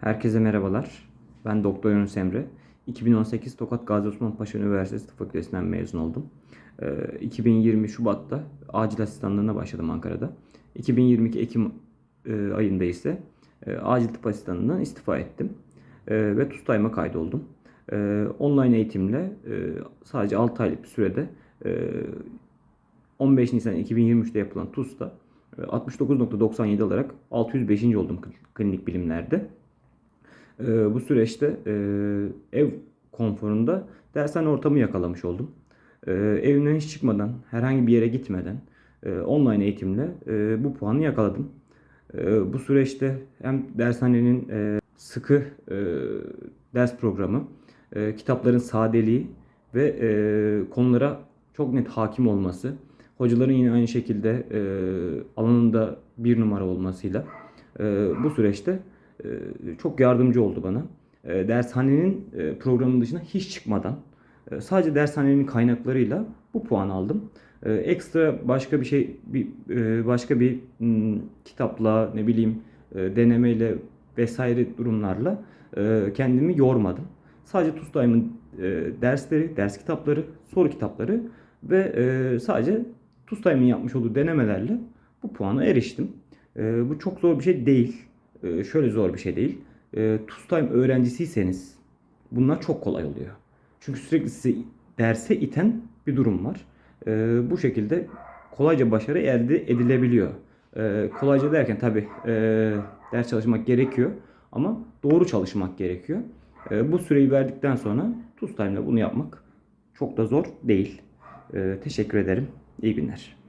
Herkese merhabalar. Ben Doktor Yunus Emre. 2018 Tokat Gazi Osman Paşa Üniversitesi Tıp Fakültesinden mezun oldum. Ee, 2020 Şubat'ta acil asistanlığına başladım Ankara'da. 2022 Ekim e, ayında ise e, acil tıp asistanlığından istifa ettim. E, ve TUSTAYM'a kaydoldum. Online eğitimle sadece 6 aylık bir sürede e, 15 Nisan 2023'te yapılan TUS'ta e, 69.97 olarak 605. oldum kl- klinik bilimlerde. E, bu süreçte e, ev konforunda dershane ortamı yakalamış oldum. E, evimden hiç çıkmadan, herhangi bir yere gitmeden e, online eğitimle e, bu puanı yakaladım. E, bu süreçte hem dershanenin e, sıkı e, ders programı, e, kitapların sadeliği ve e, konulara çok net hakim olması, hocaların yine aynı şekilde e, alanında bir numara olmasıyla e, bu süreçte çok yardımcı oldu bana. E, dershanenin e, programının dışına hiç çıkmadan e, sadece dershanenin kaynaklarıyla bu puan aldım. E, ekstra başka bir şey, bir e, başka bir m, kitapla ne bileyim denemeyle vesaire durumlarla kendimi yormadım. Sadece TUSTAYM'ın e, dersleri, ders kitapları, soru kitapları ve sadece TUSTAYM'ın yapmış olduğu denemelerle bu puana eriştim. Bu çok zor bir şey değil. E, şöyle zor bir şey değil. E, TUSTAYM öğrencisiyseniz bunlar çok kolay oluyor. Çünkü sürekli sizi derse iten bir durum var. E, bu şekilde kolayca başarı elde edilebiliyor. E, kolayca derken tabi ders çalışmak gerekiyor ama doğru çalışmak gerekiyor. E, bu süreyi verdikten sonra TUSTAYM'la bunu yapmak çok da zor değil. E, teşekkür ederim. İyi günler.